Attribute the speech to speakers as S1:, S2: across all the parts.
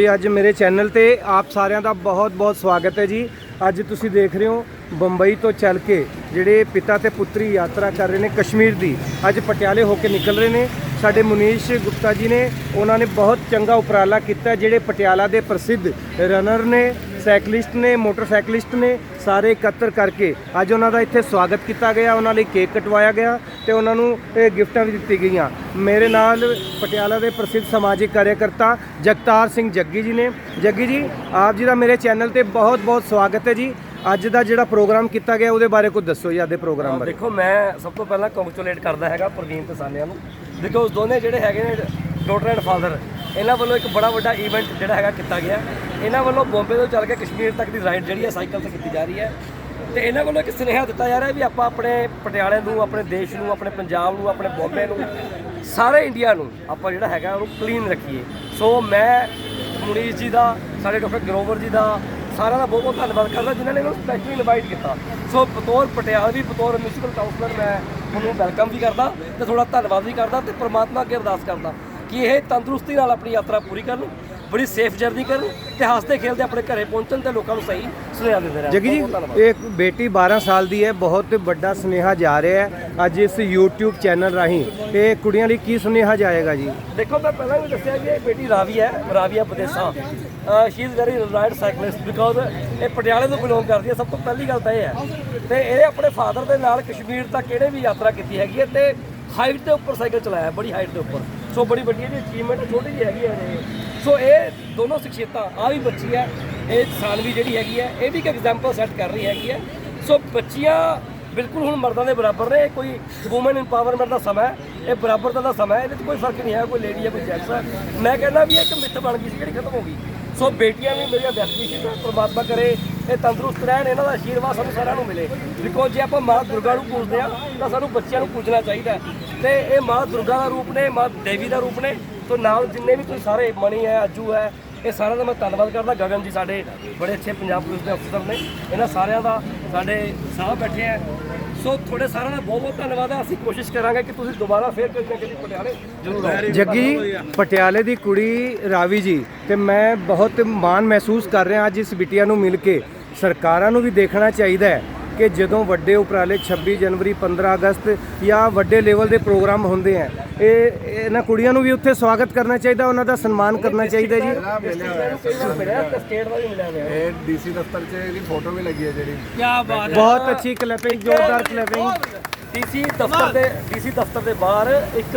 S1: ਜੀ, ਅੱਜ ਮੇਰੇ ਚੈਨਲ ਤੇ ਆਪ ਸਾਰਿਆਂ ਦਾ ਬਹੁਤ-ਬਹੁਤ ਸਵਾਗਤ ਹੈ ਜੀ। ਅੱਜ ਤੁਸੀਂ ਦੇਖ ਰਹੇ ਹੋ ਬੰਬਈ ਤੋਂ ਚੱਲ ਕੇ ਜਿਹੜੇ ਪਿਤਾ ਤੇ ਪੁੱਤਰੀ ਯਾਤਰਾ ਕਰ ਰਹੇ ਨੇ ਕਸ਼ਮੀਰ ਦੀ। ਅੱਜ ਪਟਿਆਲੇ ਹੋ ਕੇ ਨਿਕਲ ਰਹੇ ਨੇ। ਸਾਡੇ ਮੁਨੀਸ਼ ਗੁਪਤਾ ਜੀ ਨੇ, ਉਹਨਾਂ ਨੇ ਬਹੁਤ ਚੰਗਾ ਉਪਰਾਲਾ ਕੀਤਾ, ਜਿਹੜੇ ਪਟਿਆਲਾ ਦੇ ਪ੍ਰਸਿੱਧ ਰਨਰ ਨੇ। ਸਾਈਕਲਿਸਟ ਨੇ ਮੋਟਰਸਾਈਕਲਿਸਟ ਨੇ ਸਾਰੇ ਇਕੱਤਰ ਕਰਕੇ ਅੱਜ ਉਹਨਾਂ ਦਾ ਇੱਥੇ ਸਵਾਗਤ ਕੀਤਾ ਗਿਆ ਉਹਨਾਂ ਲਈ ਕੇਕ ਕਟਵਾਇਆ ਗਿਆ ਤੇ ਉਹਨਾਂ ਨੂੰ ਇਹ ਗਿਫਟਾਂ ਵੀ ਦਿੱਤੀ ਗਈਆਂ। ਮੇਰੇ ਨਾਲ ਪਟਿਆਲਾ ਦੇ ਪ੍ਰਸਿੱਧ ਸਮਾਜਿਕ ਕਾਰਜਕਰਤਾ ਜਗਤਾਰ ਸਿੰਘ ਜੱਗੀ ਜੀ ਨੇ। ਜੱਗੀ ਜੀ ਆਪ ਜੀ ਦਾ ਮੇਰੇ ਚੈਨਲ ਤੇ ਬਹੁਤ ਬਹੁਤ ਸਵਾਗਤ ਹੈ ਜੀ। ਅੱਜ ਦਾ ਜਿਹੜਾ ਪ੍ਰੋਗਰਾਮ ਕੀਤਾ ਗਿਆ ਉਹਦੇ ਬਾਰੇ ਕੁਝ ਦੱਸੋ ਜੀ ਅੱਜ ਦੇ ਪ੍ਰੋਗਰਾਮ ਬਾਰੇ।
S2: ਦੇਖੋ ਮੈਂ ਸਭ ਤੋਂ ਪਹਿਲਾਂ ਕੰਗ੍ਰੈਚੁਲੇਟ ਕਰਦਾ ਹੈਗਾ ਪ੍ਰਵੀਨ ਤੇ ਸਾਨਿਆਂ ਨੂੰ ਬਿਕੋਜ਼ ਦੋਨੇ ਜਿਹੜੇ ਹੈਗੇ ਨੇ ਡਾਟਰ ਐਂਡ ਫਾਦਰ ਇਹਨਾਂ ਵੱਲੋਂ ਇੱਕ ਬੜਾ ਵੱਡਾ ਇਵੈਂਟ ਜਿਹੜਾ ਹੈਗਾ ਕੀਤਾ ਗਿਆ। ਇਹਨਾਂ ਵੱਲੋਂ ਬੰਬੇ ਤੋਂ ਚੱਲ ਕੇ ਕਸ਼ਮੀਰ ਤੱਕ ਦੀ ਰਾਈਡ ਜਿਹੜੀ ਹੈ ਸਾਈਕਲ ਤੇ ਕੀਤੀ ਜਾ ਰਹੀ ਹੈ। ਤੇ ਇਹਨਾਂ ਵੱਲੋਂ ਇੱਕ ਸੁਨੇਹਾ ਦਿੱਤਾ ਜਾ ਰਿਹਾ ਵੀ ਆਪਾਂ ਆਪਣੇ ਪਟਿਆਲੇ ਨੂੰ, ਆਪਣੇ ਦੇਸ਼ ਨੂੰ, ਆਪਣੇ ਪੰਜਾਬ ਨੂੰ, ਆਪਣੇ ਬੰਬੇ ਨੂੰ, ਸਾਰੇ ਇੰਡੀਆ ਨੂੰ ਆਪਾਂ ਜਿਹੜਾ ਹੈਗਾ ਉਹਨੂੰ ਕਲੀਨ ਰੱਖੀਏ। ਸੋ ਮੈਂ ਮੁਨੀਸ਼ ਜੀ ਦਾ, ਸਾਡੇ ਡਾਕਟਰ ਗਰੋਵਰ ਜੀ ਦਾ ਸਾਰਿਆਂ ਦਾ ਬਹੁਤ ਬਹੁਤ ਧੰਨਵਾਦ ਕਰਦਾ ਜਿਨ੍ਹਾਂ ਨੇ ਮੈਨੂੰ ਸਪੈਸ਼ਲੀ ਇਨਵਾਈਟ ਕੀਤਾ। ਸੋ ਬਤੌਰ ਪਟਿਆਲਵੀ ਬਤੌਰ ਮਿਊਨਿਸਪਲ ਕਾਉਂਸਲਰ ਮੈਂ ਤੁਹਾਨੂੰ ਵੈਲਕਮ ਵੀ ਕਰਦਾ ਤੇ ਥੋੜਾ ਧੰਨਵਾਦ ਵੀ ਕਰਦਾ ਤੇ ਪ੍ਰਮਾਤਮਾ ਅੱਗੇ ਅਰਦਾਸ ਕਰਦਾ ਕਿ ਇਹ ਤੰਦਰੁਸਤੀ ਨਾਲ ਆਪਣੀ ਯਾਤਰਾ ਪੂਰੀ ਕਰਨ। ਬੜੀ ਸੇਫ ਜਰਨੀ ਕਰਨ ਤੇ ਹੱਸਦੇ ਖੇਲਦੇ ਆਪਣੇ ਘਰੇ ਪਹੁੰਚਣ ਤੇ ਲੋਕਾਂ ਨੂੰ ਸਹੀ ਸੁਨੇਹਾ ਦਿੰਦੇ ਰਹਿਣ।
S1: ਜੱਗੀ ਜੀ
S2: ਬਹੁਤ ਬਹੁਤ ਧੰਨਵਾਦ।
S1: ਇੱਕ ਬੇਟੀ 12 ਸਾਲ ਦੀ ਹੈ ਬਹੁਤ ਵੱਡਾ ਸੁਨੇਹਾ ਜਾ ਰਿਹਾ ਹੈ। ਅੱਜ ਇਸ YouTube ਚੈਨਲ ਰਾਹੀਂ ਇਹ ਕੁੜੀਆਂ ਲਈ ਕੀ ਸੁਨੇਹਾ ਜਾਏਗਾ ਜੀ?
S2: ਦੇਖੋ ਮੈਂ ਪਹਿਲਾਂ ਵੀ ਦੱਸਿਆ ਕਿ ਇਹ ਬੇਟੀ ਰਾਵੀ ਹੈ Raviya Badesa she is very ride cyclist because ਇਹ ਪਟਿਆਲੇ ਤੋਂ ਬਿਲੋਂਗ ਕਰਦੀ ਹੈ। ਸਭ ਤੋਂ ਪਹਿਲੀ ਗੱਲ ਤਾਂ ਇਹ ਹੈ ਤੇ ਇਹ ਆਪਣੇ ਫਾਦਰ ਦੇ ਨਾਲ ਕਸ਼ਮੀਰ ਤੱਕ ਕਿਹੜੇ ਵੀ ਯਾਤਰਾ ਕੀਤੀ ਹੈਗੀ ਹੈ ਤੇ ਹਾਈਟ ਦੇ ਉੱਪਰ ਸਾਈਕਲ ਚਲਾਇਆ ਬੜੀ ਹਾਈਟ ਦੇ ਉੱਪਰ। ਸੋ ਬੜੀ ਵੱਡੀ ਇਹਦੀ ਅਚੀਵਮੈਂਟ ਛੋਟੀ ਜਿਹੀ ਹੈਗੀ ਹੈ ਇਹ। ਸੋ ਇਹ ਦੋਨੋਂ ਸ਼ਖਸੀਅਤਾਂ ਆ ਵੀ ਬੱਚੀ ਹੈ ਇਹ ਸਾਨਵੀ ਜਿਹੜੀ ਹੈਗੀ ਹੈ ਇਹ ਵੀ ਇੱਕ ਐਗਜ਼ਾਮਪਲ ਸੈੱਟ ਕਰ ਰਹੀ ਹੈਗੀ ਹੈ ਸੋ ਬੱਚੀਆਂ ਬਿਲਕੁਲ ਹੁਣ ਮਰਦਾਂ ਦੇ ਬਰਾਬਰ ਨੇ, ਇਹ ਕੋਈ ਔਮਨ ਇੰਪਾਵਰਮੈਂਟ ਦਾ ਸਮਾਂ ਹੈ, ਇਹ ਬਰਾਬਰਤਾ ਦਾ ਸਮਾਂ ਹੈ, ਇਹਦੇ 'ਚ ਕੋਈ ਫ਼ਰਕ ਨਹੀਂ ਹੈ, ਕੋਈ ਲੇਡੀ ਹੈ ਕੋਈ ਜੈਂਟਸ ਹੈ ਮੈਂ ਕਹਿੰਦਾ ਵੀ ਇਹ ਇੱਕ ਮਿੱਥ ਬਣ ਗਈ ਸੀ, ਜਿਹੜੀ ਖਤਮ ਹੋ ਗਈ। ਸੋ ਬੇਟੀਆਂ ਵੀ ਮੇਰੀਆਂ ਬੈਸਟ ਵਿਸ਼ੇਸ ਹੈ ਪ੍ਰਮਾਤਮਾ ਕਰੇ ਇਹ ਤੰਦਰੁਸਤ ਰਹਿਣ, ਇਹਨਾਂ ਦਾ ਆਸ਼ੀਰਵਾਦ ਸਾਨੂੰ ਸਾਰਿਆਂ ਨੂੰ ਮਿਲੇ। ਬਿਕੋਜ਼ ਜੇ ਆਪਾਂ ਮਾਂ ਦੁਰਗਾ ਨੂੰ ਪੂਜਦੇ ਆ ਤਾਂ ਸਾਨੂੰ ਬੱਚਿਆਂ ਨੂੰ ਪੂਜਣਾ ਚਾਹੀਦਾ ਹੈ। ਤੇ ਇਹ ਮਾਂ ਦੁਰਗਾ ਦਾ ਰੂਪ ਨੇ, ਮਾਂ ਦੇਵੀ ਦਾ ਰੂਪ ਨੇ। ਤੋਂ ਨਾਲ ਜਿੰਨੇ ਵੀ ਤੁਸੀਂ ਸਾਰੇ ਮਣੀ ਹੈ ਅੱਜੂ ਹੈ, ਇਹ ਸਾਰਿਆਂ ਦਾ ਮੈਂ ਧੰਨਵਾਦ ਕਰਦਾ। ਗਗਨ ਜੀ ਸਾਡੇ ਬੜੇ ਅੱਛੇ ਪੰਜਾਬ ਪੁਲਿਸ ਦੇ ਅਫਸਰ ਨੇ। ਇਹਨਾਂ ਸਾਰਿਆਂ ਦਾ ਸਾਡੇ ਸਾਹ ਬੈਠੇ ਆ ਸੋ ਤੁਹਾਡੇ ਸਾਰਿਆਂ ਦਾ ਬਹੁਤ ਬਹੁਤ ਧੰਨਵਾਦ ਹੈ। ਅਸੀਂ ਕੋਸ਼ਿਸ਼ ਕਰਾਂਗੇ ਕਿ ਤੁਸੀਂ ਦੁਬਾਰਾ ਫੇਰ ਕਿਸੇ ਨਾ ਕਿਸੇ ਪਟਿਆਲੇ ਜ਼ਰੂਰ ਆਓ।
S1: ਜੱਗੀ ਪਟਿਆਲੇ ਦੀ ਕੁੜੀ ਰਾਵੀ ਜੀ ਤੇ ਮੈਂ ਬਹੁਤ ਮਾਣ ਮਹਿਸੂਸ ਕਰ ਰਿਹਾ ਅੱਜ ਇਸ ਬਿਟੀਆ ਨੂੰ ਮਿਲ ਕੇ। ਸਰਕਾਰਾਂ ਨੂੰ ਵੀ ਦੇਖਣਾ ਚਾਹੀਦਾ ਹੈ ਕਿ ਜਦੋਂ ਵੱਡੇ ਉਪਰਾਲੇ 26 ਜਨਵਰੀ 15 ਅਗਸਤ ਜਾਂ ਵੱਡੇ ਲੈਵਲ ਦੇ ਪ੍ਰੋਗਰਾਮ ਹੁੰਦੇ ਆ ਇਹ ਇਹਨਾਂ ਕੁੜੀਆਂ ਨੂੰ ਵੀ ਉੱਥੇ ਸਵਾਗਤ ਕਰਨਾ ਚਾਹੀਦਾ ਉਹਨਾਂ ਦਾ ਸਨਮਾਨ ਕਰਨਾ ਚਾਹੀਦਾ ਜੀ।
S2: ਕਈ ਵਾਰ ਮਿਲਿਆ ਤੇ ਸਟੇਟ ਦਾ ਵੀ ਮਿਲਿਆ ਹੋਇਆ।
S3: ਇਹ ਡੀਸੀ ਦਫ਼ਤਰ 'ਚ ਇਹਦੀ ਫੋਟੋ ਵੀ ਲੱਗੀ ਹੈ ਜਿਹੜੀ।
S1: ਬਹੁਤ ਅੱਛੀ ਕਲੈਪਿੰਗ ਜ਼ੋਰਦਾਰ ਕਲੈਪਿੰਗ
S2: ਡੀਸੀ ਦਫ਼ਤਰ ਦੇ ਡੀਸੀ ਦਫ਼ਤਰ ਦੇ ਬਾਹਰ ਇੱਕ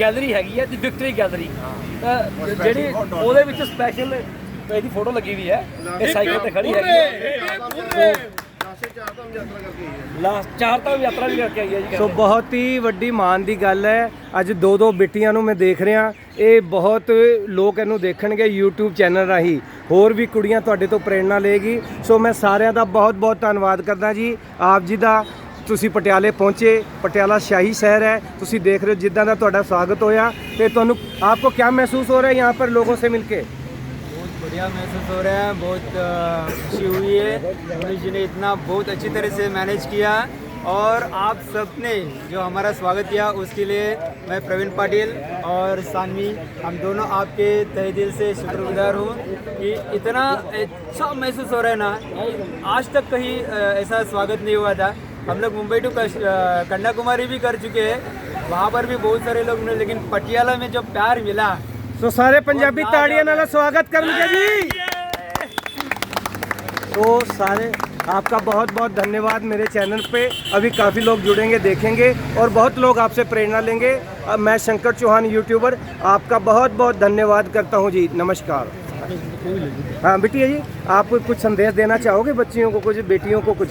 S2: ਗੈਲਰੀ ਹੈਗੀ ਹੈ ਦੀ ਵਿਕਟਰੀ ਗੈਲਰੀ ਜਿਹੜੀ ਉਹਦੇ ਵਿੱਚ ਸਪੈਸ਼ਲ ਇਹਦੀ ਫੋਟੋ ਲੱਗੀ ਹੋਈ ਹੈ। ਇਹ ਸਾਈਕਲ ਤੇ ਖੜੀ ਹੈਗੀ ਹੈ। ਚਾਰ ਧਾਮ ਯਾਤਰਾ ਲਾਸਟ ਚਾਰ ਧਾਮ ਯਾਤਰਾ ਵੀ ਕਰਕੇ ਆਈ ਹੈ ਜੀ।
S1: ਸੋ ਬਹੁਤ ਹੀ ਵੱਡੀ ਮਾਣ ਦੀ ਗੱਲ ਹੈ। ਅੱਜ ਦੋ ਦੋ ਬੇਟੀਆਂ ਨੂੰ ਮੈਂ ਦੇਖ ਰਿਹਾ। ਇਹ ਬਹੁਤ ਲੋਕ ਇਹਨੂੰ ਦੇਖਣਗੇ YouTube ਚੈਨਲ ਰਾਹੀਂ। ਹੋਰ ਵੀ ਕੁੜੀਆਂ ਤੁਹਾਡੇ ਤੋਂ ਪ੍ਰੇਰਣਾ ਲਏਗੀ। ਸੋ ਮੈਂ ਸਾਰਿਆਂ ਦਾ ਬਹੁਤ ਬਹੁਤ ਧੰਨਵਾਦ ਕਰਦਾ ਜੀ। ਆਪ ਜੀ ਦਾ ਤੁਸੀਂ ਪਟਿਆਲੇ ਪਹੁੰਚੇ। ਪਟਿਆਲਾ ਸ਼ਾਹੀ ਸ਼ਹਿਰ ਹੈ। ਤੁਸੀਂ ਦੇਖ ਰਹੇ ਹੋ ਜਿੱਦਾਂ ਦਾ ਤੁਹਾਡਾ ਸਵਾਗਤ ਹੋਇਆ। ਤੇ ਤੁਹਾਨੂੰ ਆਪਕੋ ਕੀ ਮਹਿਸੂਸ ਹੋ ਰਿਹਾ ਹੈ ਯਹਾਂ ਪਰ ਲੋਗੋਂ ਸੇ ਮਿਲ
S4: ਕੇ बढ़िया महसूस हो रहा है, बहुत खुशी हुई है। मनीष जी ने इतना बहुत अच्छी तरह से मैनेज किया और आप सबने जो हमारा स्वागत किया, उसके लिए मैं प्रवीण पाटिल और सानवी, हम दोनों आपके तहे दिल से शुक्रगुजार हूँ कि इतना अच्छा महसूस हो रहा है ना आज तक कहीं ऐसा स्वागत नहीं हुआ था। हम लोग मुंबई टू कन्याकुमारी भी कर चुके हैं। वहाँ पर भी बहुत सारे लोग मिले, लेकिन पटियाला में जो प्यार मिला
S1: ਸੋ ਸਾਰੇ ਪੰਜਾਬੀ ਤਾੜੀਆਂ ਨਾਲ ਸਵਾਗਤ ਕਰਨਗੇ ਜੀ तो सारे आपका बहुत बहुत धन्यवाद मेरे चैनल पे अभी काफ़ी लोग जुड़ेंगे देखेंगे और बहुत लोग आपसे प्रेरणा लेंगे अब मैं शंकर चौहान यूट्यूबर आपका बहुत बहुत धन्यवाद करता हूँ जी नमस्कार हाँ बिटिया जी आप कुछ संदेश देना चाहोगे बच्चियों को कुछ बेटियों को कुछ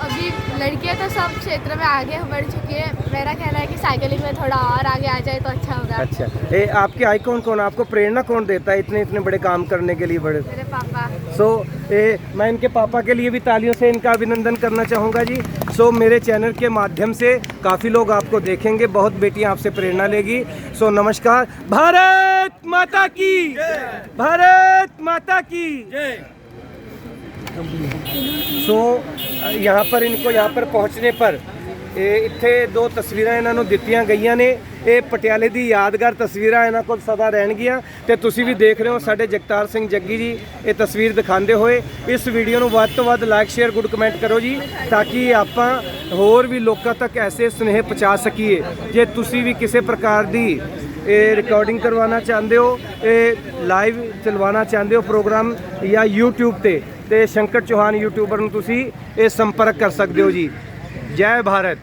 S5: अभी लड़कियाँ तो सब क्षेत्र में आगे बढ़ चुकी है। मेरा कहना है कि साइकिलिंग में थोड़ा और आगे आ जाए तो अच्छा होगा।
S1: अच्छा। ए, आपके आइकॉन कौन कौन? आपको प्रेरणा कौन देता है इतने इतने बड़े काम करने के लिए बड़े?
S5: मेरे पापा।
S1: सो ए, मैं इनके पापा के लिए भी तालियों से इनका अभिनंदन करना चाहूँगा जी। सो मेरे चैनल के माध्यम से काफ़ी लोग आपको देखेंगे बहुत बेटियाँ आपसे प्रेरणा लेगी। सो नमस्कार। भारत माता की! भारत माता की! सो यहाँ पर इनको यहाँ पर पहुँचने पर ਇਹ ਇੱਥੇ ਦੋ ਤਸਵੀਰਾਂ ਇਹਨਾਂ ਨੂੰ ਦਿੱਤੀਆਂ ਗਈਆਂ ਨੇ ਇਹ ਪਟਿਆਲੇ ਦੀ ਯਾਦਗਾਰ ਤਸਵੀਰਾਂ ਇਹਨਾਂ ਕੋਲ ਸਦਾ ਰਹਿਣਗੀਆਂ ਤੇ ਤੁਸੀਂ ਵੀ ਦੇਖ ਰਹੇ ਹੋ ਸਾਡੇ ਜਗਤਾਰ ਸਿੰਘ ਜੱਗੀ ਜੀ ਇਹ ਤਸਵੀਰ ਦਿਖਾਉਂਦੇ ਹੋਏ ਇਸ ਵੀਡੀਓ ਨੂੰ ਵੱਧ ਤੋਂ ਵੱਧ ਲਾਈਕ ਸ਼ੇਅਰ ਗੁੱਡ ਕਮੈਂਟ ਕਰੋ ਜੀ ਤਾਂ ਕਿ ਆਪਾਂ ਹੋਰ ਵੀ ਲੋਕਾਂ ਤੱਕ ਐਸੇ ਸੁਨੇਹੇ ਪਹੁੰਚਾ ਸਕੀਏ ਜੇ ਤੁਸੀਂ ਵੀ ਕਿਸੇ ਪ੍ਰਕਾਰ ਦੀ ਇਹ ਰਿਕਾਰਡਿੰਗ ਕਰਵਾਉਣਾ ਚਾਹੁੰਦੇ ਹੋ ਇਹ ਲਾਈਵ ਚਲਵਾਉਣਾ ਚਾਹੁੰਦੇ ਹੋ ਪ੍ਰੋਗਰਾਮ ਜਾਂ YouTube ਤੇ ਤੇ ਸ਼ੰਕਰ ਚੌਹਾਨ ਯੂਟਿਊਬਰ ਨੂੰ ਤੁਸੀਂ ਇਹ ਸੰਪਰਕ ਕਰ ਸਕਦੇ ਹੋ ਜੀ। ਜੈ ਭਾਰਤ।